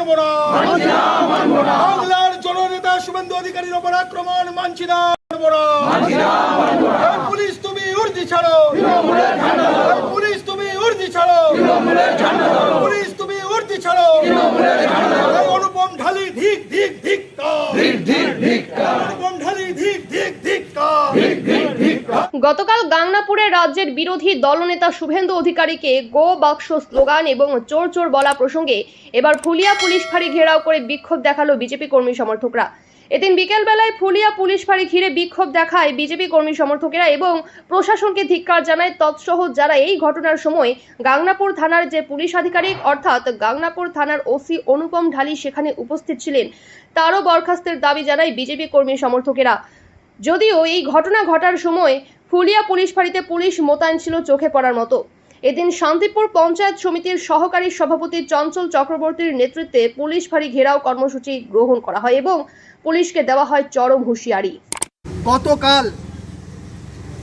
মানব না বাংলার জননেতা শুভেন্দু অধিকারীর ওপর আক্রমণ মানছি না পুলিশ তুমি উর্দি ছাড়ো। পুলিশ তুমি উর্দি ছাড়ো। পুলিশ তুমি উর্দি ছাড়ো। অনুপম ঢালি ধিক ধিক ধিক অনুপম ঢালি ধিক ধিক গতকাল গাংনাপুরে রাজ্যের বিরোধী দলনেতা শুভেন্দু অধিকারীকে গো বাক্স স্লোগান এবং চোর চোর বলা প্রসঙ্গে এবার ফুলিয়া পুলিশ ফাঁড়ি ঘেরাও করে বিক্ষোভ দেখাল বিজেপি কর্মী সমর্থকরা। এদিন বিকেলবেলায় ফুলিয়া পুলিশ ফাঁড়ি ঘিরে বিক্ষোভ দেখায় বিজেপি কর্মী সমর্থকেরা এবং প্রশাসনকে ধিক্কার জানায় তৎসহ যারা এই ঘটনার সময় গাংনাপুর থানার যে পুলিশ আধিকারিক অর্থাৎ গাংনাপুর থানার ওসি অনুপম ঢালি সেখানে উপস্থিত ছিলেন, তারও বরখাস্তের দাবি জানায় বিজেপি কর্মী সমর্থকেরা। যদিও এই ঘটনা ঘটার সময় ফুলিয়া পুলিশ ফাঁড়িতে পুলিশ মোতায়েন ছিল চোখে পড়ার মতো। এদিন শান্তিপুর পঞ্চায়েত সমিতির সহকারী সভাপতি চঞ্চল চক্রবর্তীর নেতৃত্বে পুলিশ ফাঁড়ি ঘেরাও কর্মসূচি গ্রহণ করা হয় এবং পুলিশকে দেওয়া হয় চরম হুঁশিয়ারি। গতকাল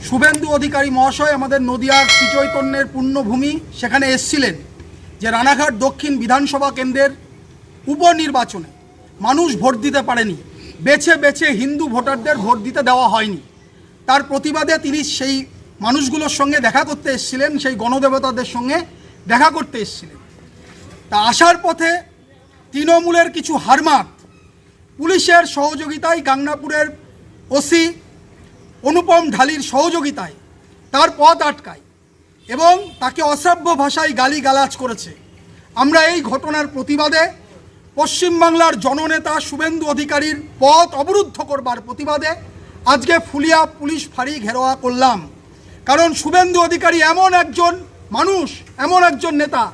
শুভেন্দু অধিকারী মহাশয় আমাদের নদিয়ার শ্রীচৈতন্যের পুণ্যভূমি সেখানে এসছিলেন, যে রানাঘাট দক্ষিণ বিধানসভা কেন্দ্রের উপনির্বাচনে মানুষ ভোট দিতে পারেনি। বেছে বেছে হিন্দু ভোটারদের ভোট দিতে দেওয়া হয়নি। তার প্রতিবাদে তিনি সেই মানুষগুলোর সঙ্গে দেখা করতে এসেছিলেন, সেই গণদেবতাদের সঙ্গে দেখা করতে এসেছিলেন। তা আসার পথে তৃণমূলের কিছু হারমাত পুলিশের সহযোগিতায় গাংনাপুরের ওসি অনুপম ঢালির সহযোগিতায় তার পথ আটকায় এবং তাকে অশ্রাব্য ভাষায় গালি গালাজ করেছে। আমরা এই ঘটনার প্রতিবাদে পশ্চিমবাংলার জননেতা শুভেন্দু অধিকারীর পথ অবরুদ্ধ করবার প্রতিবাদে আজকে ফুলিয়া পুলিশ ফাঁড়ি ঘেরোয়া করলাম। কারণ শুভেন্দু অধিকারী এমন একজন মানুষ, এমন একজন নেতা,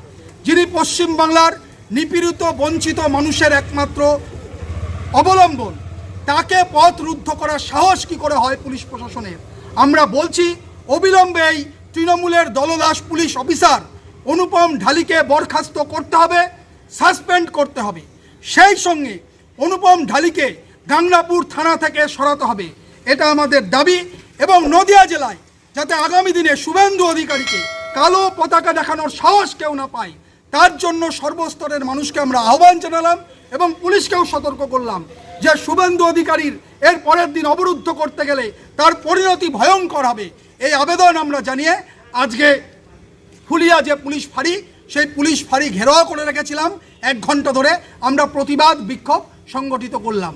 যিনি পশ্চিমবাংলার নিপীড়িত, বঞ্চিত মানুষের একমাত্র অবলম্বন। তাকে পথ রুদ্ধ করার সাহস কি করে হয় পুলিশ প্রশাসনের? আমরা বলছি, অবিলম্বে এই তৃণমূলের দলদাস পুলিশ অফিসার অনুপম ঢালিকে বরখাস্ত করতে হবে, সাসপেন্ড করতে হবে। সেই সঙ্গে অনুপম ঢালিকে গাংনাপুর থানা থেকে সরাতে হবে। এটা আমাদের দাবি এবং নদিয়া জেলায় যাতে আগামী দিনে শুভেন্দু অধিকারীকে কালো পতাকা দেখানোর সাহস কেউ না পায়, তার জন্য সর্বস্তরের মানুষকে আমরা আহ্বান জানালাম এবং পুলিশকেও সতর্ক করলাম যে শুভেন্দু অধিকারীর এর পরের দিন অবরুদ্ধ করতে গেলে তার পরিণতি ভয়ঙ্কর হবে। এই আবেদন আমরা জানিয়ে আজকে ফুলিয়া যে পুলিশ ফাঁড়ি, সেই পুলিশ ফাঁড়ি ঘেরাও করে রেখেছিলাম। এক ঘণ্টা ধরে আমরা প্রতিবাদ, বিক্ষোভ সংগঠিত করলাম।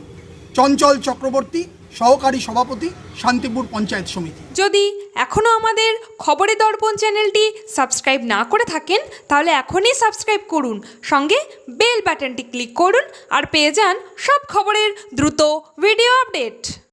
চঞ্চল চক্রবর্তী সহকারী সভাপতি, শান্তিপুর পঞ্চায়েত সমিতি। যদি এখনও আমাদের খবরে দর্পণ চ্যানেলটি সাবস্ক্রাইব না করে থাকেন, তাহলে এখনই সাবস্ক্রাইব করুন। সঙ্গে বেল বাটনটি ক্লিক করুন আর পেয়ে যান সব খবরের দ্রুত ভিডিও আপডেট।